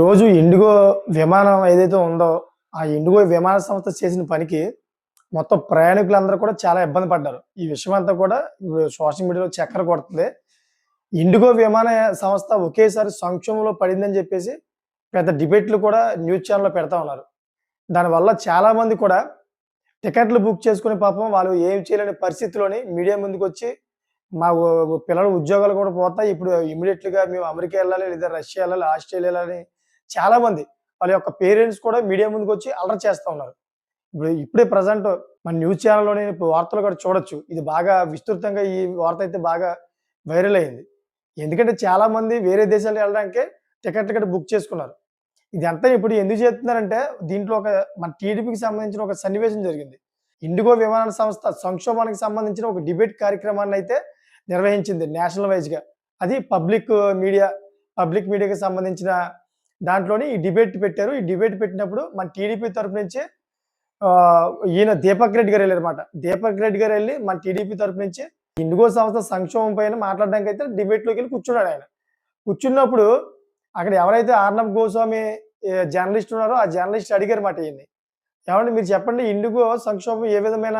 రోజు ఇండిగో విమానం ఏదైతే ఉందో ఆ ఇండిగో విమాన సంస్థ చేసిన పనికి మొత్తం ప్రయాణికులందరూ కూడా చాలా ఇబ్బంది పడ్డారు. ఈ విషయం అంతా కూడా సోషల్ మీడియాలో చక్కర కొడుతుంది. ఇండిగో విమాన సంస్థ ఒకేసారి సంక్షోభంలో పడిందని చెప్పేసి పెద్ద డిబేట్లు కూడా న్యూస్ ఛానల్లో పెడతా ఉన్నారు. దానివల్ల చాలామంది కూడా టికెట్లు బుక్ చేసుకునే పాపం వాళ్ళు ఏం చేయలేని పరిస్థితిలోని మీడియా ముందుకు వచ్చి మా పిల్లల ఉద్యోగాలు కూడా పోతాయి. ఇప్పుడు immediate మేము అమెరికా వెళ్ళాలి లేదా రష్యా వెళ్ళాలి ఆస్ట్రేలియా వెళ్ళాలి చాలా మంది వాళ్ళ యొక్క పేరెంట్స్ కూడా మీడియా ముందుకు వచ్చి అలర్ట్ చేస్తూ ఉన్నారు. ఇప్పుడు ఇప్పుడే ప్రజెంట్ మన న్యూస్ ఛానల్లోని ఇప్పుడు వార్తలు కూడా చూడొచ్చు. ఇది బాగా విస్తృతంగా ఈ వార్త అయితే బాగా వైరల్ అయింది. ఎందుకంటే చాలా మంది వేరే దేశాలకు వెళ్ళడానికి టికెట్ టికెట్ బుక్ చేసుకున్నారు. ఇదంతా ఇప్పుడు ఎందుకు చేస్తున్నారంటే దీంట్లో ఒక మన టీడీపీకి సంబంధించిన ఒక సన్నివేశం జరిగింది. ఇండిగో విమాన సంస్థ సంక్షోభానికి సంబంధించిన ఒక డిబేట్ కార్యక్రమాన్ని అయితే నిర్వహించింది నేషనల్ వైజ్గా. అది పబ్లిక్ మీడియా పబ్లిక్ మీడియాకి సంబంధించిన దాంట్లోనే ఈ డిబేట్ పెట్టారు. ఈ డిబేట్ పెట్టినప్పుడు మన టీడీపీ తరపు నుంచే ఈయన దీపక్ రెడ్డి గారు వెళ్ళారు అనమాట దీపక్ రెడ్డి గారు వెళ్ళి మన టీడీపీ తరపు నుంచి ఇండిగో సంస్థ సంక్షోభం పైన మాట్లాడడానికి అయితే డిబేట్లోకి వెళ్ళి కూర్చున్నాడు ఆయన. కూర్చున్నప్పుడు అక్కడ ఎవరైతే ఆర్నబ్ గోస్వామి జర్నలిస్ట్ ఉన్నారో ఆ జర్నలిస్ట్ అడిగారు మాట ఈయన్ని. ఏమంటే మీరు చెప్పండి ఇండిగో సంక్షోభం ఏ విధమైన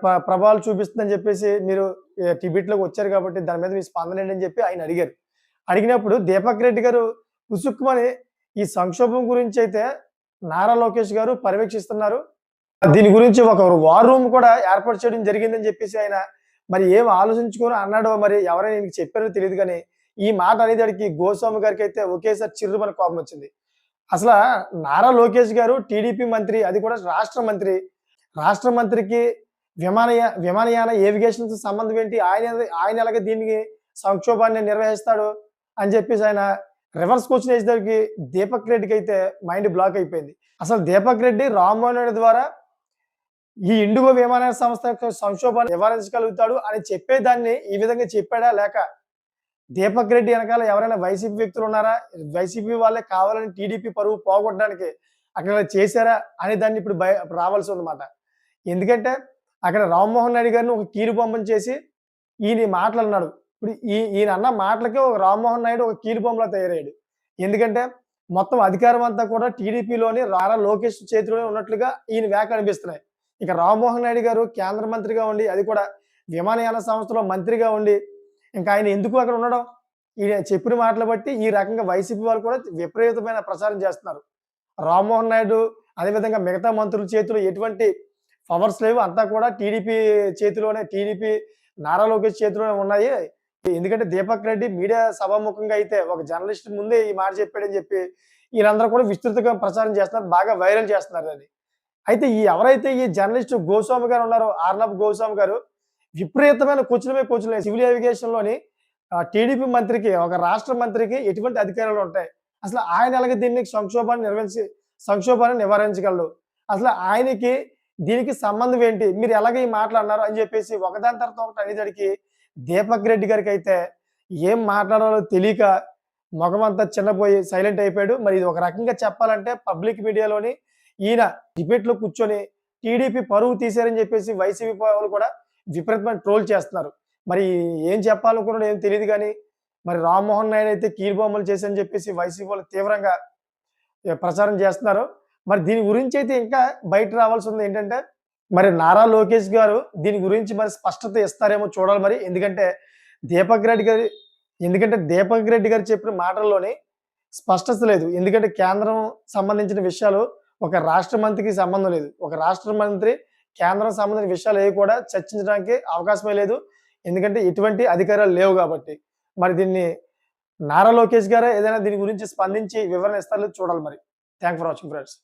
ప్ర- ప్రభావాలు చూపిస్తుందని చెప్పేసి మీరు టిబిట్లోకి టిబెట్లోకి వచ్చారు కాబట్టి దాని మీద మీ స్పందన ఏంటని చెప్పి ఆయన అడిగారు. అడిగినప్పుడు దీపక్ రెడ్డి గారు ఉసుక్కుమని ఈ సంక్షోభం గురించి అయితే నారా లోకేష్ గారు పర్యవేక్షిస్తున్నారు. దీని గురించి ఒక వార్ రూమ్ కూడా ఏర్పాటు చేయడం జరిగిందని చెప్పేసి ఆయన మరి ఏం ఆలోచించుకొని అన్నాడో మరి ఎవరైనా చెప్పారో తెలియదు కానీ ఈ మాట అనేదానికి గోస్వామి గారికి అయితే ఒకేసారి చిరుమని కోపం వచ్చింది. అసలు నారా లోకేష్ గారు టీడీపీ మంత్రి అది కూడా రాష్ట్ర మంత్రి రాష్ట్ర మంత్రికి విమానయా విమానయాన ఏవిగేషన్ సంబంధం ఏంటి? ఆయన ఆయన ఎలాగ దీనికి సంక్షోభాన్ని నిర్వహిస్తాడు అని చెప్పేసి ఆయన రివర్స్ క్వశ్చన్ వేసేసరికి దీపక్ రెడ్డికి అయితే మైండ్ బ్లాక్ అయిపోయింది. అసలు దీపక్ రెడ్డి రామ్మోహన్ రెడ్డి ద్వారా ఈ ఇండిగో విమానయాన సంస్థ సంక్షోభాన్ని నివారించగలుగుతాడు అని చెప్పేదాన్ని ఈ విధంగా చెప్పాడా? లేక దీపక్ రెడ్డి వెనకాల ఎవరైనా వైసీపీ వ్యక్తులు ఉన్నారా? వైసీపీ వాళ్ళే కావాలని టీడీపీ పరువు పోగొట్టడానికి అక్కడ చేశారా? అనే దాన్ని ఇప్పుడు భయ రావాల్సి ఉందన్నమాట. ఎందుకంటే అక్కడ రామ్మోహన్ రెడ్డి గారిని ఒక కీలు పంపం చేసి ఈయన మాట్లాడినాడు ఇప్పుడు ఈ ఈయన అన్న మాటలకే ఒక రామ్మోహన్ నాయుడు ఒక కీలుబొమ్మలా తయారయ్యాడు. ఎందుకంటే మొత్తం అధికారం అంతా కూడా టీడీపీలోని రారా లోకేష్ చేతిలోనే ఉన్నట్లుగా ఈయన వ్యాఖ అనిపిస్తున్నాయి. ఇక రామ్మోహన్ నాయుడు గారు కేంద్ర మంత్రిగా ఉండి అది కూడా విమానయాన సంస్థలో మంత్రిగా ఉండి ఇంకా ఆయన ఎందుకు అక్కడ ఉండడం? ఈయన చెప్పిన మాటలు బట్టి ఈ రకంగా వైసీపీ వాళ్ళు కూడా విపరీతమైన ప్రచారం చేస్తున్నారు. రామ్మోహన్ నాయుడు అదేవిధంగా మిగతా మంత్రుల చేతిలో ఎటువంటి పవర్స్ లేవు. అంతా కూడా టీడీపీ చేతిలోనే టీడీపీ నారా లోకేష్ చేతిలోనే ఉన్నాయి. ఎందుకంటే దీపక్ రెడ్డి మీడియా సభాముఖంగా అయితే ఒక జర్నలిస్ట్ ముందే ఈ మాట చెప్పాడని చెప్పి వీళ్ళందరూ కూడా విస్తృతంగా ప్రచారం చేస్తున్నారు బాగా వైరల్ చేస్తున్నారు అని అయితే ఈ ఎవరైతే ఈ జర్నలిస్ట్ గోస్వామి గారు ఉన్నారో ఆర్నబ్ గోస్వామి గారు విపరీతమైన కూర్చులమే కూర్చులే సివిల్ ఏవిగేషన్లోని టీడీపీ మంత్రికి ఒక రాష్ట్ర మంత్రికి ఎటువంటి అధికారాలు ఉంటాయి? అసలు ఆయన అలాగే దీన్ని సంక్షోభాన్ని నిర్వహించి సంక్షోభాన్ని నివారించగలడు? అసలు ఆయనకి దీనికి సంబంధం ఏంటి? మీరు ఎలాగ ఈ మాటలు అన్నారు అని చెప్పేసి ఒకదాని తర్వాత ఒకటి అనేసరికి దీపక్ రెడ్డి గారికి అయితే ఏం మాట్లాడాలో తెలియక ముఖమంతా చిన్నపోయి సైలెంట్ అయిపోయాడు. మరి ఇది ఒక రకంగా చెప్పాలంటే పబ్లిక్ మీడియాలోని ఈయన డిబేట్లో కూర్చొని టీడీపీ పరువు తీశారని చెప్పేసి వైసీపీ వాళ్ళు కూడా విపరీతమైన ట్రోల్ చేస్తున్నారు. మరి ఏం చెప్పాలనుకున్నాడు ఏం తెలియదు కానీ మరి రామ్మోహన్ నాయుడు అయితే కీలుబొమ్మలు చేశారని చెప్పేసి వైసీపీ వాళ్ళు తీవ్రంగా ప్రచారం చేస్తున్నారు. మరి దీని గురించి అయితే ఇంకా బయట రావాల్సి ఉంది ఏంటంటే మరి నారా లోకేష్ గారు దీని గురించి మరి స్పష్టత ఇస్తారేమో చూడాలి మరి. ఎందుకంటే దీపక్ రెడ్డి గారి ఎందుకంటే దీపక్ రెడ్డి గారు చెప్పిన మాటల్లోనే స్పష్టత లేదు. ఎందుకంటే కేంద్రం సంబంధించిన విషయాలు ఒక రాష్ట్ర మంత్రికి సంబంధం లేదు. ఒక రాష్ట్ర మంత్రి కేంద్రం సంబంధించిన విషయాలు ఏవి కూడా చర్చించడానికి అవకాశమే లేదు. ఎందుకంటే ఎటువంటి అధికారాలు లేవు కాబట్టి. మరి దీన్ని నారా లోకేష్ గారే ఏదైనా దీని గురించి స్పందించి వివరణ ఇస్తారో చూడాలి మరి. Thank for watching friends